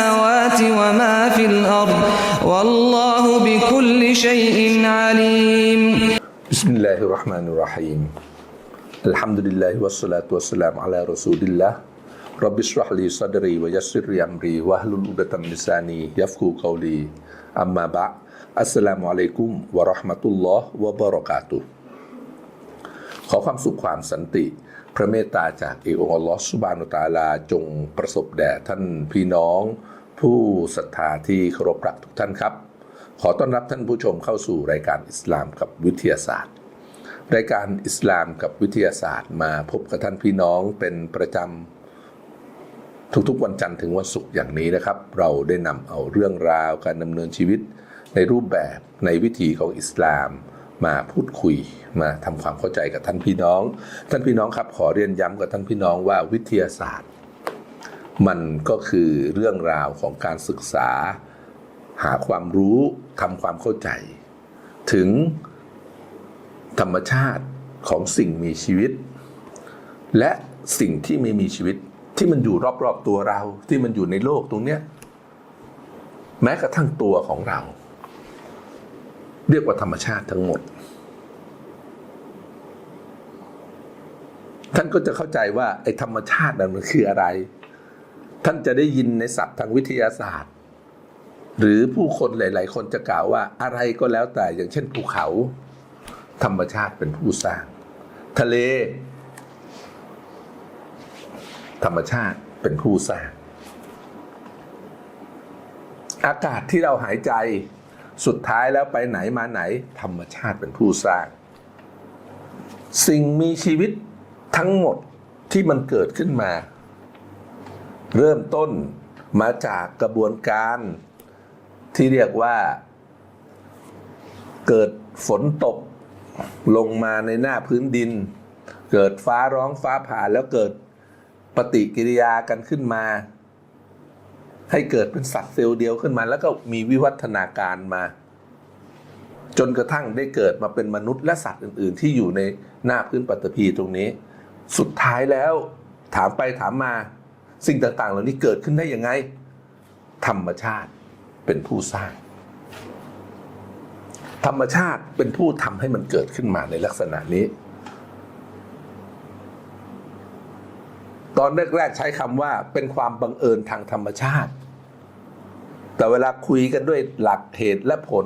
السماوات وما في الأرض والله بكل شيء عليم بسم الله الرحمن الرحيم الحمد لله والصلاة والسلام على رسول الله رب اشرح لي صدري ويسر لي أمري واحلل عقدة من لساني يفقهوا قولي أما بعد السلام عليكم ورحمة الله وبركاته ขอความสุขความสันติ พระเมตตาจากเอกองค์อัลลอฮฺสุบานุตะอาลาจงประสบแด่ท่านพี่น้อง ผู้ศรัทธาที่เคารพรักทุกท่านครับ ขอต้อนรับท่านผู้ชมเข้าสู่รายการอิสลามกับวิทยาศาสตร์ รายการอิสลามกับวิทยาศาสตร์ มาพบกับท่านพี่น้องเป็นประจำทุกๆวันจันทร์ถึงวันศุกร์อย่างนี้นะครับ เราได้นำเอาเรื่องราวการดำเนินชีวิต ในรูปแบบในวิถีของอิสลามมาพูดคุยมาทำความเข้าใจกับท่านพี่น้อง ท่านพี่น้องครับขอเรียนย้ำกับท่านพี่น้องว่าวิทยาศาสตร์ มันก็คือเรื่องราวของการศึกษา หาความรู้ทำความเข้าใจ ถึงธรรมชาติของสิ่งมีชีวิต และสิ่งที่ไม่มีชีวิตที่มันอยู่รอบๆตัวเรา ที่มันอยู่ในโลกตรงเนี้ยแม้กระทั่งตัวของเรา เรียกว่าธรรมชาติทั้งหมด ท่านก็จะเข้าใจว่าไอ้ธรรมชาตินั้นมันคืออะไร ท่านจะได้ยินในศัพท์ทางวิทยาศาสตร์ หรือผู้คนหลาย ๆ คนจะกล่าวว่าอะไรก็แล้วแต่อย่างเช่นภูเขา ธรรมชาติเป็นผู้สร้าง ทะเล ธรรมชาติเป็นผู้สร้าง อากาศที่เราหายใจสุดท้ายแล้วไปไหนมาไหน ธรรมชาติเป็นผู้สร้าง สิ่งมีชีวิตทั้งหมดที่มันเกิดขึ้นมา เริ่มต้นมาจากกระบวนการที่เรียกว่าเกิดฝนตกลงมาในหน้าพื้นดิน เกิดฟ้าร้องฟ้าผ่าแล้วเกิดปฏิกิริยากันขึ้นมา ให้เกิดเป็นสัตว์เซลล์เดียวขึ้นมา แล้วก็มีวิวัฒนาการมา จนกระทั่งได้เกิดมาเป็นมนุษย์และสัตว์อื่น ๆ ที่อยู่ในหน้าพื้นปฐพีตรงนี้ สุดท้ายแล้วถามไปถามมา สิ่งต่างๆ เหล่านี้เกิดขึ้นได้ยังไง ธรรมชาติเป็นผู้สร้าง ธรรมชาติเป็นผู้ทำให้มันเกิดขึ้นมาในลักษณะนี้ ตอนแรกๆใช้คำว่าเป็นความบังเอิญทางธรรมชาติ แต่เวลาคุยกันด้วยหลักเหตุและผล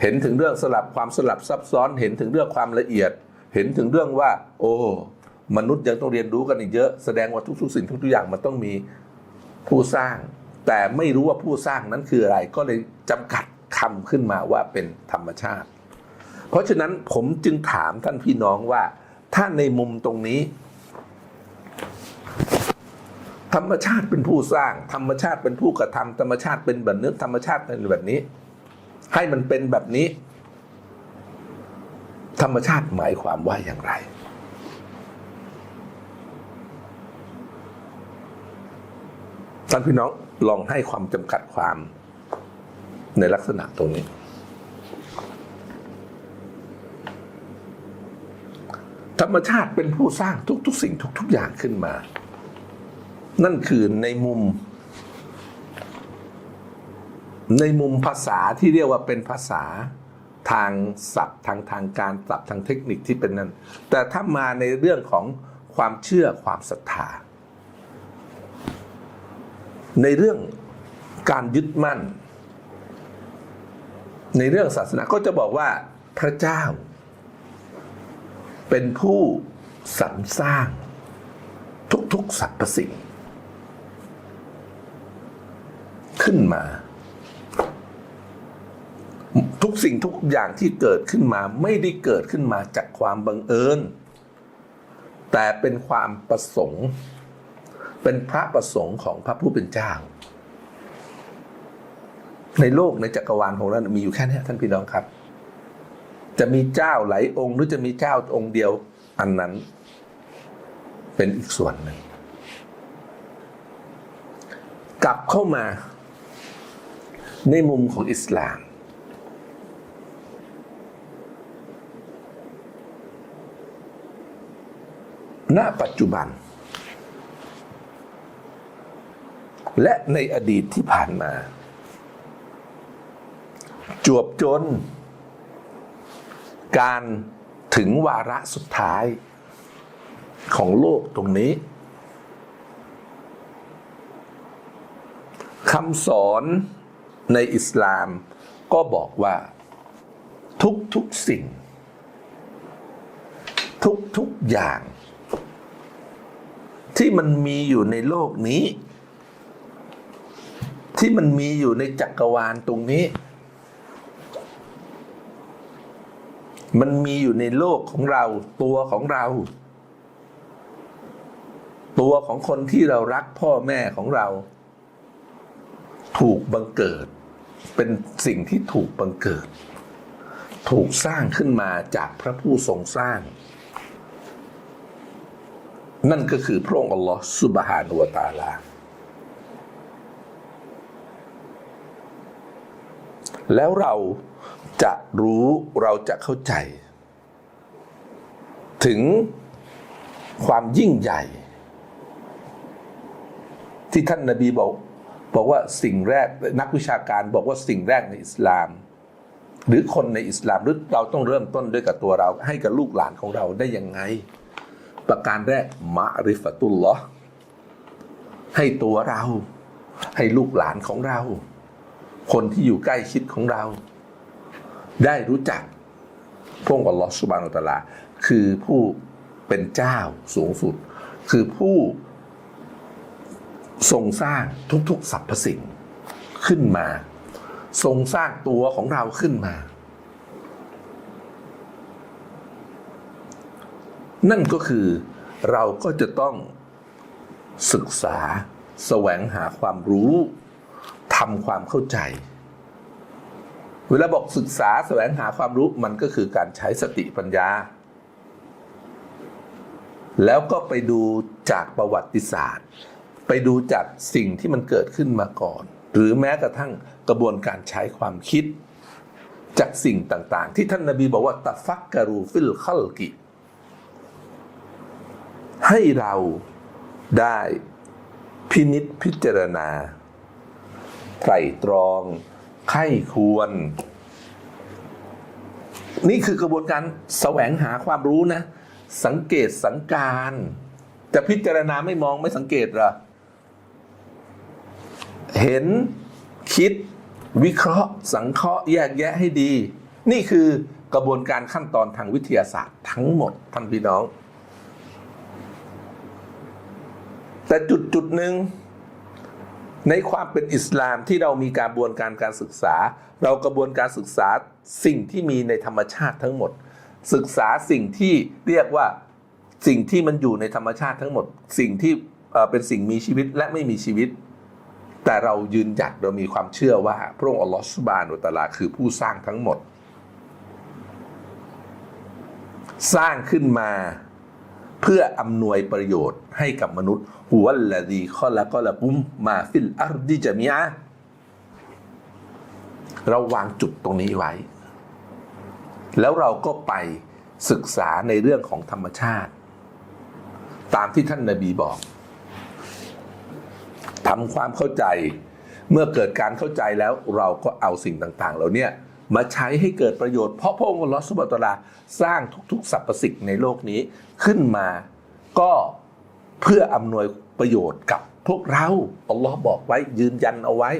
เห็นถึงเรื่องสลับความสลับซับซ้อนเห็นถึงเรื่องความละเอียด เห็นถึงเรื่องว่า โอ้ มนุษย์ยังต้องเรียนรู้กันอีกเยอะแสดงว่าทุกๆ สิ่งทุกๆอย่างมันต้องมีผู้สร้าง แต่ไม่รู้ว่าผู้สร้างนั้นคืออะไร ก็เลยจำกัดคำขึ้นมาว่าเป็นธรรมชาติ เพราะฉะนั้นผมจึงถามท่านพี่น้องว่า ถ้าในมุมตรงนี้ ธรรมชาติเป็นผู้สร้าง ธรรมชาติเป็นผู้กระทำธรรมชาติเป็นแบบนี้ธรรมชาติเป็นแบบนี้ ให้มันเป็นแบบนี้ ธรรมชาติหมายความว่าอย่างไร ท่านพี่น้องลองให้ความจำกัดความในลักษณะตรงนี้ ธรรมชาติเป็นผู้สร้างทุก ๆ สิ่งทุก ๆ อย่างขึ้นมา นั่นคือในมุม ในมุมภาษาที่เรียกว่าเป็นภาษาทางศัพท์ทางทางการศัพท์ทางเทคนิคที่เป็นนั้นแต่ถ้ามาในเรื่องของความเชื่อความศรัทธา ในเรื่องการยึดมั่น ในเรื่องศาสนาก็จะบอกว่าพระเจ้า เป็นผู้สรรสร้างทุกๆสรรพสิ่ง ขึ้นมา ทุกสิ่งทุกอย่างที่เกิดขึ้นมาไม่ได้เกิดขึ้นมาจากความบังเอิญ แต่เป็นความประสงค์ เป็นพระประสงค์ของพระผู้เป็นเจ้า ในโลกในจักรวาลของเรามีอยู่แค่นี้ท่านพี่น้องครับ จะมีเจ้าหลายองค์ หรือจะมีเจ้าองค์เดียวอันนั้น เป็นอีกส่วนหนึ่งกลับเข้ามาในมุมของอิสลาม ณปัจจุบัน และในอดีตที่ผ่านมา จวบจน การถึงวาระสุดท้ายของโลกตรงนี้คำสอนในอิสลามก็บอกว่า ทุกทุกสิ่ง ทุกทุกอย่าง ที่มันมีอยู่ในโลกนี้ ที่มันมีอยู่ในจักรวาลตรงนี้ มันมีอยู่ในโลกของเราตัวของเรา ตัวของคนที่เรารักพ่อแม่ของเรา ถูกบังเกิด เป็นสิ่งที่ถูกบังเกิด ถูกสร้างขึ้นมาจากพระผู้ทรงสร้าง นั่นก็คือพระองค์อัลลอฮ์สุบฮานุวตาลา แล้วเราจะรู้เราจะเข้าใจ ถึงความยิ่งใหญ่ ที่ท่านนาบีบอกบอกว่าสิ่งแรกนักวิชาการบอกว่าสิ่งแรกในอิสลาม หรือคนในอิสลามหรือเราต้องเริ่มต้นด้วยกับตัวเรา ให้กับลูกหลานของเราได้ยังไง ประการแรกมะริฟตุลลอให้ตัวเรา ให้ลูกหลานของเรา คนที่อยู่ใกล้ชิดของเรา ได้รู้จักพระองค์อัลลอฮฺสุบานุตลา คือผู้เป็นเจ้าสูงสุด คือผู้ทรงสร้างทุกๆสรรพสิ่งขึ้นมา ทรงสร้างตัวของเราขึ้นมา นั่นก็คือเราก็จะต้องศึกษาแสวงหาความรู้ ทำความเข้าใจ เวลาบอกศึกษาแสวงหาความรู้มันก็คือการใช้สติปัญญา แล้วก็ไปดูจากประวัติศาสตร์ ไปดูจากสิ่งที่มันเกิดขึ้นมาก่อน หรือแม้กระทั่งกระบวนการใช้ความคิด จากสิ่งต่างๆ ที่ท่านนาบีบอกว่าตะฟักกรูฟิลคัลกิ ให้เราได้พินิษพิจารณา ไตรตรอง ไข้ควร นี่คือกระบวนการแสวงหาความรู้นะ สังเกตสังการ จะพิจารณาไม่มองไม่สังเกตเหรอ เห็นคิดวิเคราะห์ สังเคราะห์แยกแยะให้ดี นี่คือกระบวนการขั้นตอนทางวิทยาศาสตร์ทั้งหมดท่านพี่น้อง แต่จุดจุดหนึ่ง ในความเป็นอิสลามที่เรามีกระบวนการการศึกษา เรากระบวนการศึกษาสิ่งที่มีในธรรมชาติทั้งหมด ศึกษาสิ่งที่เรียกว่าสิ่งที่มันอยู่ในธรรมชาติทั้งหมด สิ่งที่เป็นสิ่งมีชีวิตและไม่มีชีวิต แต่เรายืนหยัดเรามีความเชื่อว่า พระองค์อัลลอฮฺสุบานุตาลาคือผู้สร้างทั้งหมด สร้างขึ้นมา เพื่ออำนวยประโยชน์ให้กับมนุษย์หัวละดีข้อละก็ละกุ้มมาฟิลอาร์ดิจามีอะเราวางจุดตรงนี้ไว้ แล้วเราก็ไปศึกษาในเรื่องของธรรมชาติ ตามที่ท่านนาบีบอกทำความเข้าใจ เมื่อเกิดการเข้าใจแล้วเราก็เอาสิ่งต่าง ๆ เหล่าเนี้ย มาใช้ให้เกิดประโยชน์เพราะพระองค์ลลอสุบฮานะฮูวะตลาสร้างทุกๆสรรพสิ่งในโลกนี้ขึ้นมาก็เพื่ออำนวยประโยชน์กับพวกเราอัลลอฮ์บอกไว้ยืนยันเอาไว้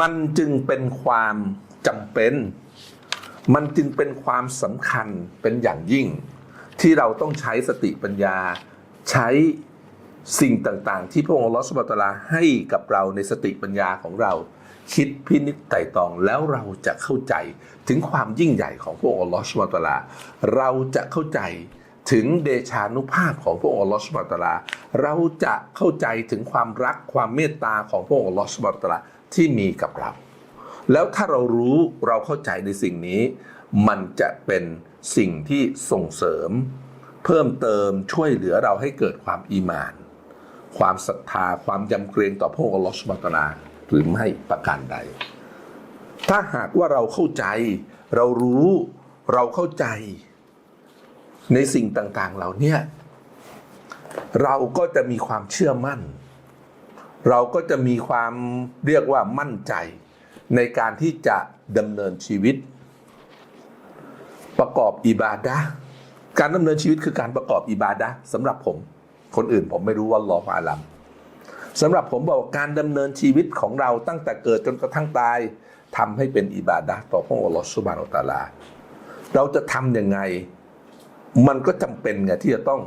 มันจึงเป็นความจำเป็น มันจึงเป็นความสำคัญเป็นอย่างยิ่ง ที่เราต้องใช้สติปัญญาใช้ สิ่งต่างๆ ที่พระองค์ลอสบฮานะฮูวะตลาให้กับเราในสติปัญญาของเรา คิดพินิจไต่ตองแล้วเราจะเข้าใจถึงความยิ่งใหญ่ของพระองค์ลอสบฮานะฮูวะตลา เราจะเข้าใจถึงเดชานุภาพของพระองค์ลอสบฮานะฮูวะตลา เราจะเข้าใจถึงความรักความเมตตาของพระองค์ลอสบฮานะฮูวะตลาที่มีกับเรา แล้วถ้าเรารู้เราเข้าใจในสิ่งนี้ มันจะเป็นสิ่งที่ส่งเสริม เพิ่มเติมช่วยเหลือเราให้เกิดความอีมาน ความศรัทธาความยำเกรงต่อพระองค์ลอสมาตะอาหรือไม่ประการใด ถ้าหากว่าเราเข้าใจ เรารู้เราเข้าใจ ในสิ่งต่างๆเหล่าเนี้ยเราก็จะมีความเชื่อมั่น เราก็จะมีความเรียกว่ามั่นใจ ในการที่จะดำเนินชีวิต ประกอบอิบาดะการดำเนินชีวิตคือการประกอบอิบาดะสำหรับผม คนอื่นผมไม่รู้ว่าลอฮฺอาลัมสำหรับผมบอกว่าการดำเนินชีวิตของเราตั้งแต่เกิดจนกระทั่งตายทำให้เป็นอิบาดะต่อพระองค์ลอสุบานะฮูวะตาลา เราจะทำยังไง มันก็จำเป็นไงที่จะต้อง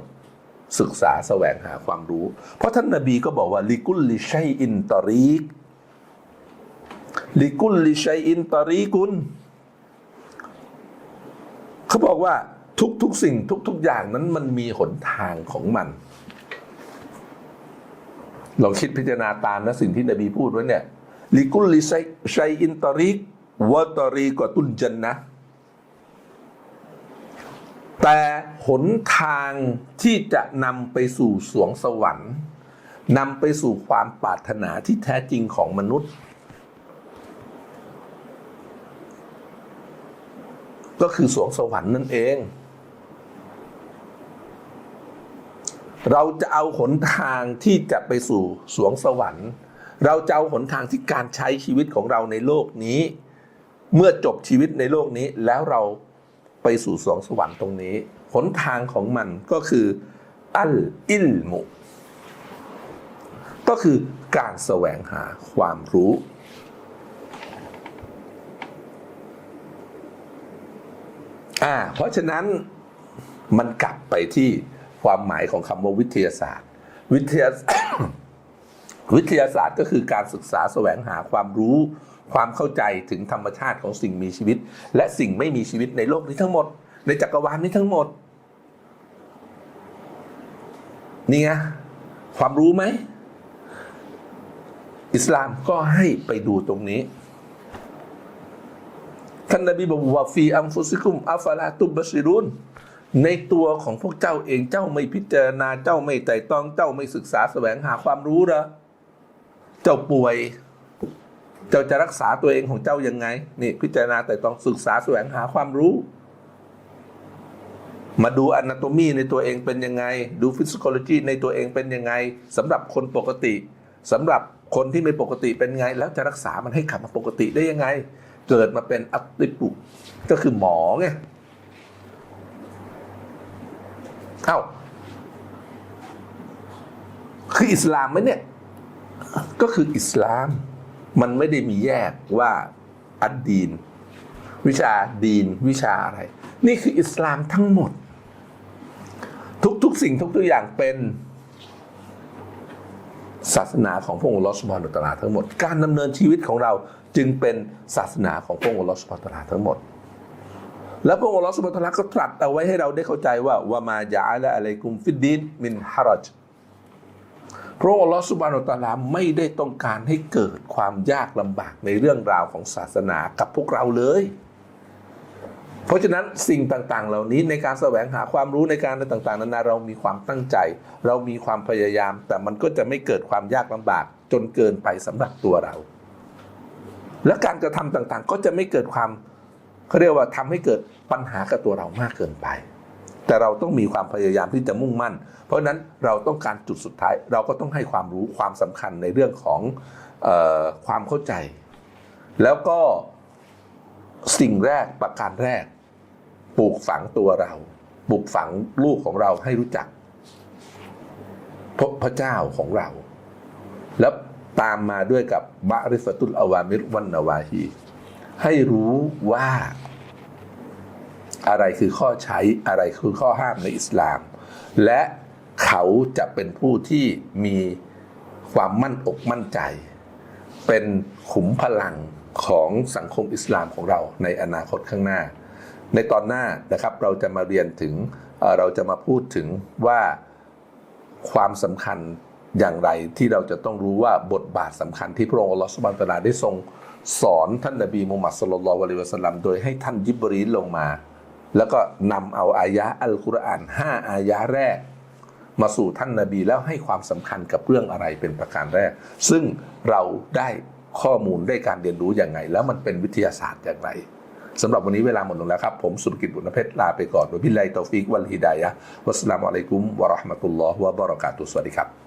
ศึกษาแสวงหาความรู้ เพราะท่านนาบีก็บอกว่าลิกุลลิชัยอินตอรีกลิกุลลิชัยอินตอรีกุนเขาบอกว่าทุกๆสิ่งทุก ๆ อย่างนั้นมันมีหนทางของมัน ลองคิดพิจารณาตามนะสิ่งที่นบีพูดไว้เนี่ยลิกุลลิชัยอินตอรีกวะตอรีกวตุนจันนะ แต่หนทางที่จะนำไปสู่สวงสวรรค์นำไปสู่ความปรารถนาที่แท้จริงของมนุษย์ ก็คือสวงสวรรค์นั่นเอง เราจะเอาหนทางที่จะไปสู่สวงสวรรค์ เราจะเอาหนทางที่การใช้ชีวิตของเราในโลกนี้ เมื่อจบชีวิตในโลกนี้ แล้วเราไปสู่สวงสวรรค์ตรงนี้หนทางของมันก็คืออัลอิลมุ ก็คือการแสวงหาความรู้ อ่า เพราะฉะนั้นมันกลับไปที่ ความหมายของคำว่าวิทยาศาสตร์ วิทยาวิทยาศาสตร์ก็คือการศึกษาแสวงหาความรู้ ความเข้าใจถึงธรรมชาติของสิ่งมีชีวิต และสิ่งไม่มีชีวิตในโลกนี้ทั้งหมด ในจักรวาลนี้ทั้งหมด นี่ไงความรู้ไหม อิสลามก็ให้ไปดูตรงนี้ท่านนบีบอกว่าฟีอัมฟุซิคุมอัฟลาตุบบชิรุน ในตัวของพวกเจ้าเองเจ้าไม่พิจารณาเจ้าไม่ไต่ตองเจ้าไม่ศึกษาแสวงหาความรู้เหรอเจ้าป่วย เจ้าจะรักษาตัวเองของเจ้ายังไงนี่พิจารณาไต่ตองศึกษาแสวงหาความรู้ มาดูอนาโตมีในตัวเองเป็นยังไง ดูฟิสิกอลจีในตัวเองเป็นยังไงสำหรับคนปกติสำหรับคนที่ไม่ปกติเป็นไง แล้วจะรักษามันให้กลับมาปกติได้ยังไง เกิดมาเป็นอัตติปุก็คือหมอไง เอ้า คืออิสลามไหมเนี่ย ก็คืออิสลาม มันไม่ได้มีแยกว่าอัดดีน วิชาดีน วิชาอะไร นี่คืออิสลามทั้งหมด ทุกๆสิ่งทุกๆอย่างเป็นศาสนาของพระองค์ลอสบานตลาทั้งหมด การดำเนินชีวิตของเราจึงเป็นศาสนาของพระองค์ลอสบานตลาทั้งหมด แล้วพระองค์ลอสบานตลาก็ตรัสเอาไว้ให้เราได้เข้าใจว่าวามายาละอะไรกุมฟิดดินมินฮารจพระองค์ลอสุบานตลาไม่ได้ต้องการให้เกิดความยากลำบากในเรื่องราวของศาสนากับพวกเราเลย เพราะฉะนั้นสิ่งต่างๆ เหล่านี้ในการแสวงหาความรู้ในการอะไรต่างๆ นานาเรามีความตั้งใจ เรามีความพยายาม แต่มันก็จะไม่เกิดความยากลำบากจนเกินไปสำหรับตัวเรา และการกระทำต่างๆ ก็จะไม่เกิดความ เขาเรียกว่าทำให้เกิดปัญหากับตัวเรามากเกินไป แต่เราต้องมีความพยายามที่จะมุ่งมั่น เพราะฉะนั้นเราต้องการจุดสุดท้าย เราก็ต้องให้ความรู้ความสำคัญในเรื่องของออความเข้าใจ แล้วก็สิ่งแรกประการแรก ปลูกฝังตัวเรา ปลูกฝังลูกของเราให้รู้จักพบพระเจ้าของเรา แล้วตามมาด้วยกับบะริฟตุลอวามิรวันนาวาฮี ให้รู้ว่าอะไรคือข้อใช้อะไรคือข้อห้ามในอิสลาม และเขาจะเป็นผู้ที่มีความมั่นอกมั่นใจ เป็นขุมพลังของสังคมอิสลามของเราในอนาคตข้างหน้า ในตอนหน้านะครับเราจะมาเรียนถึงเราจะมาพูดถึงว่าความสำคัญอย่างไรที่เราจะต้องรู้ว่าบทบาทสำคัญที่พระองค์อัลลอฮฺสุบานตะลาได้ทรง สอนท่านนบีมูฮัมมัดสุลลัลลอฮุอะลิวะสลัมโดยให้ท่านยิบรีลลงมา แล้วก็นำเอาอายะอัลกุรอานห้าอายะแรก มาสู่ท่านนบีแล้วให้ความสำคัญกับเรื่องอะไรเป็นประการแรก ซึ่งเราได้ข้อมูลได้การเรียนรู้อย่างไง แล้วมันเป็นวิทยาศาสตร์อย่างไรสำหรับวันนี้เวลาหมดลงแล้วครับ ผมสุรกิจบุญเพชรลาไปก่อนโดยพิไลตอฟิกวัลฮิดายะวัสลามุอะลัยกุมวะราะห์มะตุลลอฮ์วะบะเราะกาตุสวัสดีครับ